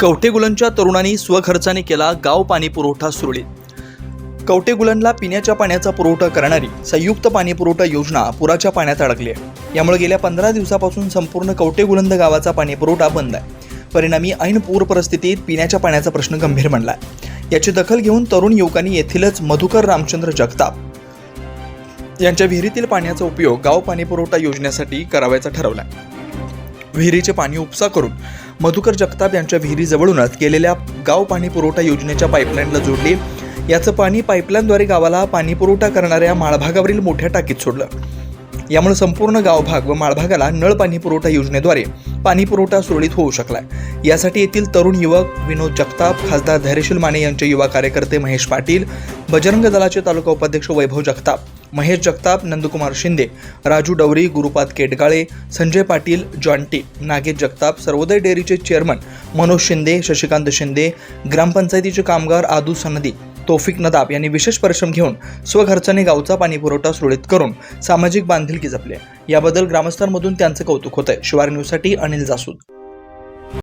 कवटेगुलनच्या तरुणांनी स्वखर्चाने केला गाव पाणी पुरवठा सुरळीत. कवटेगुलनला पिण्याच्या पाण्याचा पुरवठा करणारी संयुक्त पाणी पुरवठा योजना पुराच्या पाण्यात अडकली आहे. यामुळे गेल्या पंधरा दिवसापासून संपूर्ण कवटेगुलंद गावाचा पाणी पुरवठा बंद आहे. परिणामी ऐन पूर परिस्थितीत पिण्याच्या पाण्याचा प्रश्न गंभीर बनला आहे. याची दखल घेऊन तरुण युवकांनी येथीलच मधुकर रामचंद्र जगताप यांच्या विहिरीतील पाण्याचा उपयोग गाव पाणी पुरवठा योजनेसाठी करावयाचा ठरवला विहिरीचे पाणी उपसा करून मधुकर जगताप यांच्या विहिरीजवळूनच केलेल्या गाव पाणी पुरवठा योजनेच्या पाईपलाईनला जोडले. याचं पाणी पाईपलाईनद्वारे गावाला पाणी पुरवठा करणाऱ्या माळभागावरील मोठ्या टाकीत सोडलं. यामुळे संपूर्ण गावभाग व माळभागाला नळ पाणी पुरवठा योजनेद्वारे पाणी पुरवठा सुरळीत होऊ शकला. यासाठी येथील तरुण युवक विनोद जगताप खासदार धैर्यशील माने यांचे युवा कार्यकर्ते महेश पाटील बजरंग दलाचे तालुका उपाध्यक्ष वैभव जगताप महेश जगताप नंदकुमार शिंदे राजू डवरी गुरुपाद केटगाळे संजय पाटील जॉन्टी नागेश जगताप सर्वोदय डेअरीचे चेअरमन मनोज शिंदे शशिकांत शिंदे ग्रामपंचायतीचे कामगार आदू सनदी तोफिक नदाब यांनी विशेष परिश्रम घेऊन स्वखर्चाने गावचा पाणीपुरवठा सुरळीत करून सामाजिक बांधिलकी जपली याबद्दल ग्रामस्थांमधून त्यांचं कौतुक होत आहे शिवार न्यूजसाठी अनिल जासूद.